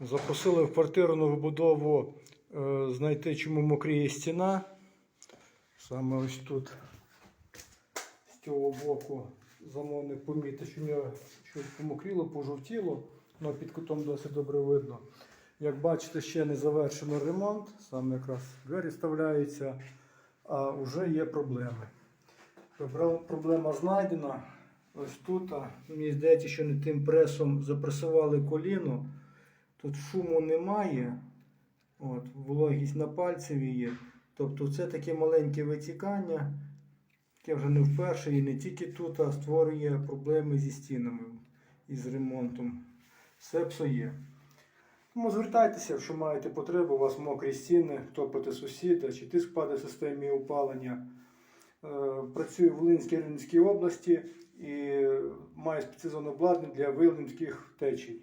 Запросили в квартиру нову будову е, знайти, чому мокріє стіна. Саме ось тут, з цього боку, замовник помітив, що нього щось помокріло, пожовтіло, але під кутом досить добре видно. Як бачите, ще не завершено ремонт, саме якраз двері вставляються, а вже є проблеми. Проблема знайдена. Ось тут, мені здається, що не тим пресом запресували коліно. Тут шуму немає. От, вологість на пальцеві є. Тобто це таке маленьке витікання, яке вже не вперше і не тільки тут, а створює проблеми зі стінами і з ремонтом. Все псує. Тому звертайтеся, якщо маєте потребу, у вас мокрі стіни, топите сусіда, чи тиск падає в системі опалення. Е, Працюю в Волинській Рівненській області і маю спеціалізоване обладнання для виявлення таких течій.